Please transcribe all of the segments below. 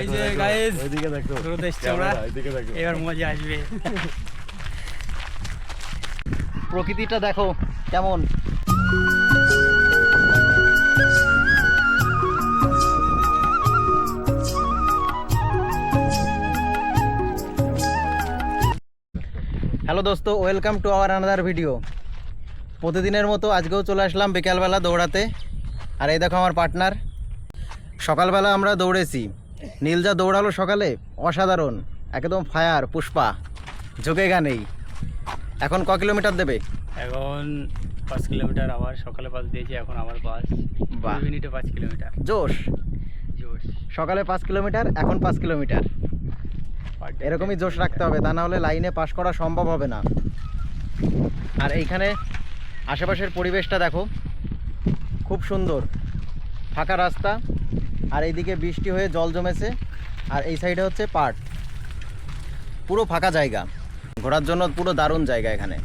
এই যে গাইস ওইদিকে দেখো। রোদ এসছে আমরা ক্যামেরা, দেখো। এবার মজা আসবে। প্রকৃতিটা দেখো কেমন। হ্যালো দোস্ত welcome to our another video. প্রতিদিনের মতো আজকেও চলে আসলাম বিকালবেলা দৌড়াতে। আর এই দেখো আমার পার্টনার। সকালবেলা আমরা দৌড়েছি। নীল যা দৌড়ালো সকালে অসাধারণ একদম ফায়ার পুষ্পা ঝুঁকে গা নেই। এখন ক কিলোমিটার দেবে? এখন পাঁচ কিলোমিটার আবার সকালে পাঁচ দিয়েছি এখন আবার পাঁচ। মিনিটে পাঁচ কিলোমিটার। জোশ। জোশ। সকালে পাঁচ কিলোমিটার এখন পাঁচ কিলোমিটার। এরকমই জোশ রাখতে হবে তা না হলে লাইনে পাস করা সম্ভব হবে না। আর এইখানে আশেপাশের পরিবেশটা দেখো খুব সুন্দর। ফাঁকা রাস্তা আর এইদিকে বৃষ্টি হয়ে জল জমেছে আর এই সাইডে হচ্ছে পাট। পুরো ফাঁকা জায়গা। ঘোরার জন্য পুরো দারুণ জায়গা এখানে।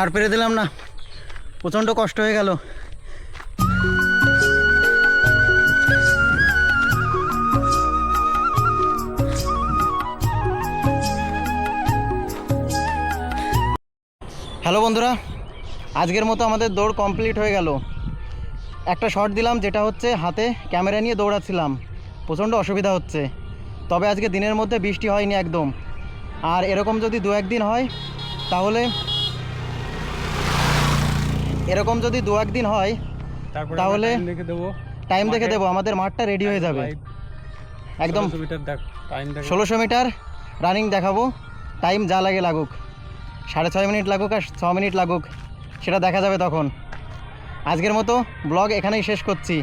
আর পেরে দিলাম না। প্রচণ্ড কষ্ট হয়ে গেল। হ্যালো বন্ধুরা, আজকের মতো আমাদের দৌড় কমপ্লিট হয়ে গেল। একটা শট দিলাম, যেটা হচ্ছে হাতে ক্যামেরা নিয়ে দৌড়াচ্ছিলাম। প্রচণ্ড অসুবিধা হচ্ছে। তবে আজকে দিনের মধ্যে বৃষ্টি হয়নি একদম। আর এরকম যদি দু একদিন হয়, তাহলে এরকম যদি দু একদিন হয় তাহলে টাইম দেখে দেবো। আমাদের মাঠটা রেডি হয়ে যাবে। একদম 1600 মিটার দেখ টাইম দেখ। ষোলোশো মিটার রানিং দেখাবো। টাইম যা লাগে লাগুক। সাড়ে ছয় মিনিট লাগুক আর ছ মিনিট লাগুক সেটা দেখা যাবে তখন। আজকের মতো ব্লগ এখানেই শেষ করছি।